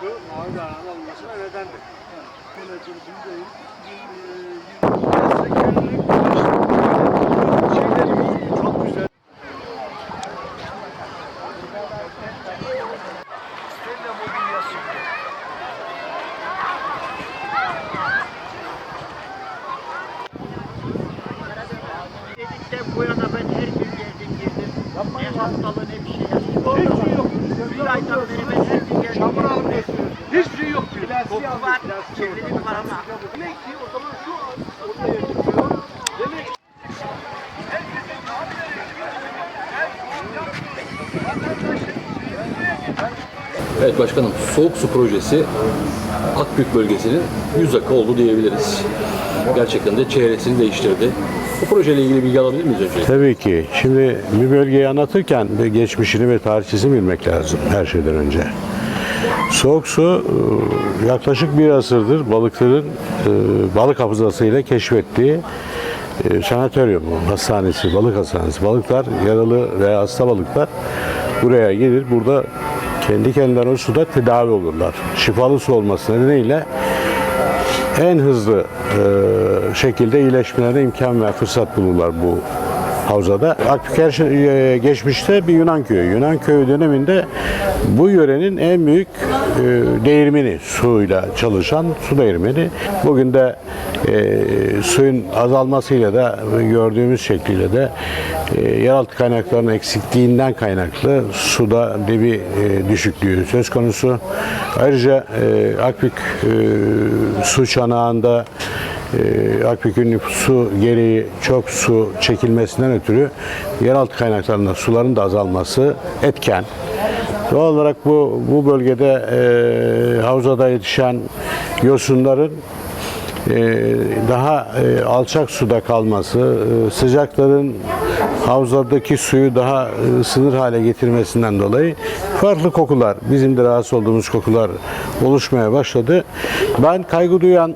şu mavi dağın olmasına nedendir. Stella mobilyası. Dedikten bu yana ben her gün geldim girdim. Ne hastalığı ne bir şey şey. Bir aydan beri ben her gün geldim. Çamur alıp götürüyor. Hiçbir şey yok diyor. Koku var, kirlilik var ama. Demek ki o zaman şu Evet başkanım, Soğuk Su Projesi Akbük bölgesinin yüz akı oldu diyebiliriz. Gerçekten de çehresini değiştirdi. Bu projeyle ilgili bilgi alabilir miyiz önce? Tabii ki. Şimdi bir bölgeyi anlatırken geçmişini ve tarihçesini bilmek lazım her şeyden önce. Soğuk su e, yaklaşık bir asırdır balıkların e, balık hafızasıyla keşfettiği e, sanatoryum, hastanesi, balık hastanesi. Balıklar, yaralı veya hasta balıklar buraya gelir. Burada kendi kendilerine o suda tedavi olurlar. Şifalı su olması nedeniyle en hızlı e, şekilde iyileşmelerine imkan ve fırsat bulurlar bu havzada. Akbüker e, geçmişte bir Yunan köyü. Yunan köyü döneminde bu yörenin en büyük değirmeni suyla çalışan su değirmeni. Bugün de e, suyun azalmasıyla da gördüğümüz şekliyle de e, yeraltı kaynaklarının eksikliğinden kaynaklı suda debi e, düşüklüğü söz konusu. Ayrıca e, Akbük e, su çanağında e, Akbük'ün nüfusu gereği çok su çekilmesinden ötürü yeraltı kaynaklarında suların da azalması etken. Doğal olarak bu bu bölgede e, havzada yetişen yosunların daha e, alçak suda kalması, e, sıcakların havzadaki suyu daha e, ısınır hale getirmesinden dolayı farklı kokular, bizim de rahatsız olduğumuz kokular oluşmaya başladı. Ben kaygı duyan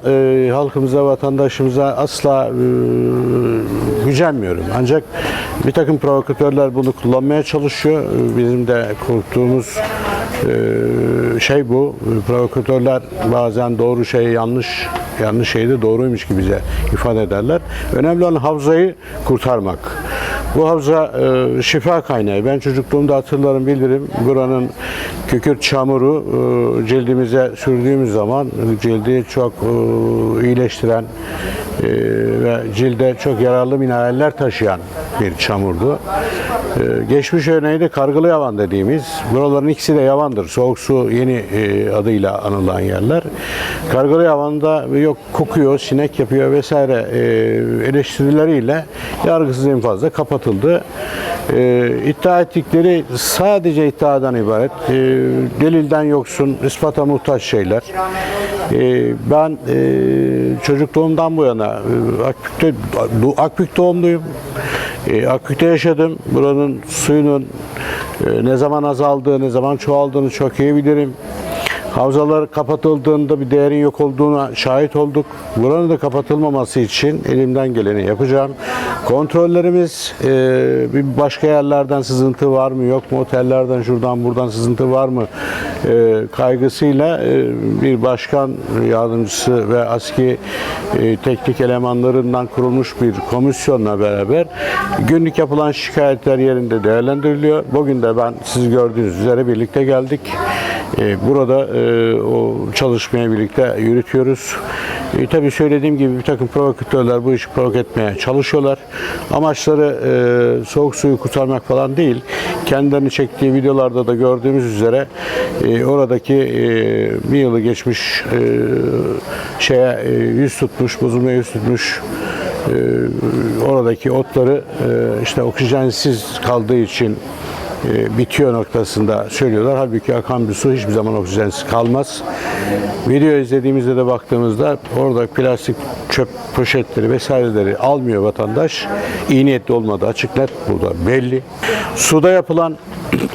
halkımıza, vatandaşımıza asla e, gücenmiyorum. Ancak bir takım provokatörler bunu kullanmaya çalışıyor. Bizim de korktuğumuz şey bu. Provokatörler bazen doğru şeyi yanlış, yanlış şeyi de doğruymuş gibi bize ifade ederler. Önemli olan havzayı kurtarmak. Bu havza e, şifa kaynağı. Ben çocukluğumda hatırlarım bilirim. Buranın kükürt çamuru e, cildimize sürdüğümüz zaman cildi çok e, iyileştiren e, ve cilde çok yararlı mineraller taşıyan bir çamurdu. E, geçmiş örneği de Kargılı Yavan dediğimiz. Buraların ikisi de yavandır. Soğuk su yeni e, adıyla anılan yerler. Kargılı Yavan'da yok kokuyor, sinek yapıyor vesaire e, eleştirileriyle yargısız infazla kapatıldı. E, iddia ettikleri sadece iddiadan ibaret. E, delilden yoksun, ispata muhtaç şeyler. E, ben e, çocukluğumdan bu yana e, Akbük'te, Akbük doğumluyum. E, Akbük'te yaşadım. Buranın suyunun e, ne zaman azaldığını, ne zaman çoğaldığını çok iyi bilirim. Havzalar kapatıldığında bir değerin yok olduğuna şahit olduk. Buranın da kapatılmaması için elimden geleni yapacağım. Kontrollerimiz e, bir başka yerlerden sızıntı var mı yok mu otellerden şuradan buradan sızıntı var mı e, kaygısıyla e, bir başkan yardımcısı ve aski e, teknik elemanlarından kurulmuş bir komisyonla beraber günlük yapılan şikayetler yerinde değerlendiriliyor. Bugün de ben siz gördüğünüz üzere birlikte geldik. E, Burada e, o çalışmaya birlikte yürütüyoruz. E, tabii söylediğim gibi bir takım provokatörler bu işi provoke etmeye çalışıyorlar. Amaçları e, soğuk suyu kurtarmak falan değil. Kendilerini çektiği videolarda da gördüğümüz üzere oradaki bir yılı geçmiş şeye yüz tutmuş, bozulmaya yüz tutmuş oradaki otları işte oksijensiz kaldığı için e, bitiyor noktasında söylüyorlar. Halbuki akan bir su hiçbir zaman oksijensiz kalmaz. Video izlediğimizde de baktığımızda orada plastik çöp poşetleri vesaireleri almıyor vatandaş. İyi niyetli olmadığı açık net burada belli. Suda yapılan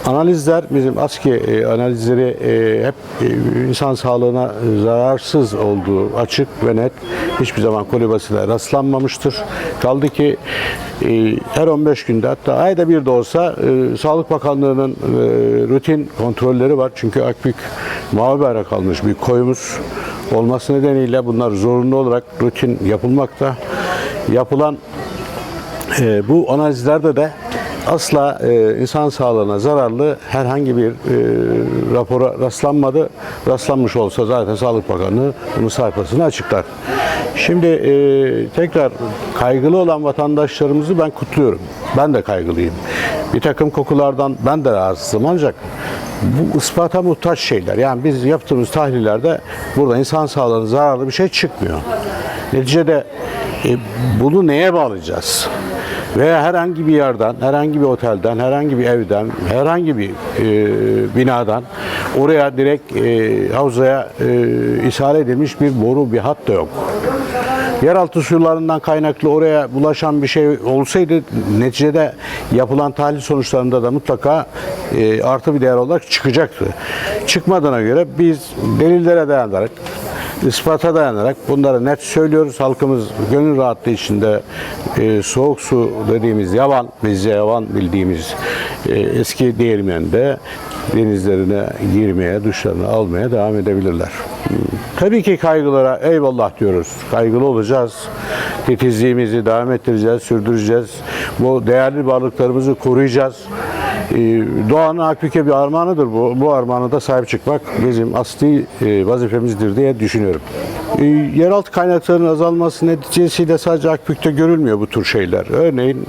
Analizler bizim ASKİ e, analizleri e, hep e, insan sağlığına zararsız olduğu açık ve net. Hiçbir zaman kolibasile rastlanmamıştır. Kaldı ki her 15 günde hatta ayda bir de olsa Sağlık Bakanlığı'nın rutin kontrolleri var. Çünkü Akbük mavi bayrak almış bir koyumuz olması nedeniyle bunlar zorunlu olarak rutin yapılmakta. Yapılan bu analizlerde de asla e, insan sağlığına zararlı herhangi bir e, rapora rastlanmadı. Rastlanmış olsa zaten Sağlık Bakanlığı bunun sayfasını açıklar. Şimdi e, tekrar kaygılı olan vatandaşlarımızı ben kutluyorum. Ben de kaygılıyım. Bir takım kokulardan ben de rahatsızım ancak bu ispata muhtaç şeyler. Yani biz yaptığımız tahlillerde burada insan sağlığına zararlı bir şey çıkmıyor. Neticede e, bunu neye bağlayacağız? Veya herhangi bir yerden, herhangi bir otelden, herhangi bir evden, herhangi bir e, binadan oraya direkt e, havzaya e, ishal edilmiş bir boru, bir hat da yok. Yeraltı sularından kaynaklı oraya bulaşan bir şey olsaydı neticede yapılan tahlil sonuçlarında da mutlaka e, artı bir değer olarak çıkacaktı. Çıkmadığına göre biz delillere dayanarak ispata dayanarak bunları net söylüyoruz. Halkımız gönül rahatlığı içinde e, soğuk su dediğimiz yavan, bizce yavan bildiğimiz e, eski değirmende denizlerine girmeye, duşlarını almaya devam edebilirler. Tabii ki kaygılara eyvallah diyoruz. Kaygılı olacağız. Titizliğimizi devam ettireceğiz, sürdüreceğiz. Bu değerli varlıklarımızı koruyacağız. Ee, Doğanın Akbük'e bir armağanıdır bu. Bu armağana da sahip çıkmak bizim asli e, vazifemizdir diye düşünüyorum. Ee, Yeraltı kaynaklarının azalması neticesiyle sadece Akbük'te görülmüyor bu tür şeyler. Örneğin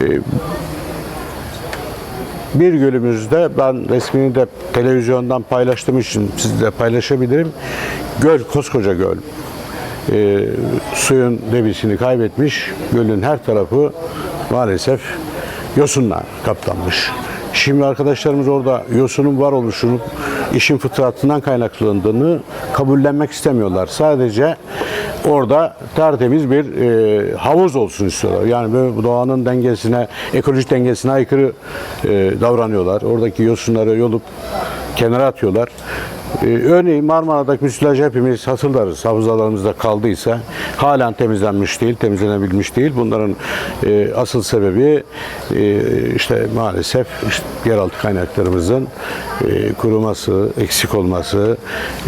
e, bir gölümüzde ben resmini de televizyondan paylaştığım için sizle paylaşabilirim. Göl, koskoca göl. Ee, suyun debisini kaybetmiş. Gölün her tarafı maalesef yosunla kaplanmış. Şimdi arkadaşlarımız orada yosunun var oluşunu işin fıtratından kaynaklandığını kabullenmek istemiyorlar. Sadece orada tertemiz bir e, havuz olsun istiyorlar. Yani böyle doğanın dengesine, ekolojik dengesine aykırı e, davranıyorlar. Oradaki yosunları yolup kenara atıyorlar. Ee, örneğin Marmara'daki müsilaj hepimiz hatırlarız. Havzalarımızda kaldıysa halen temizlenmiş değil, temizlenebilmiş değil. Bunların e, asıl sebebi e, işte maalesef işte yeraltı kaynaklarımızın e, kuruması, eksik olması,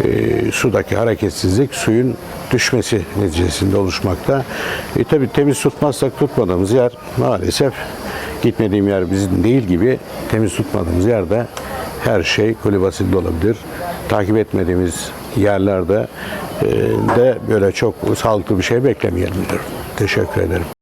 e, sudaki hareketsizlik, suyun düşmesi neticesinde oluşmakta. E, tabii temiz tutmazsak tutmadığımız yer maalesef gitmediğim yer bizim değil gibi temiz tutmadığımız yerde her şey kolibasilde olabilir. Takip etmediğimiz yerlerde e, de böyle çok sağlıklı bir şey beklemeyelim diyorum. Teşekkür ederim.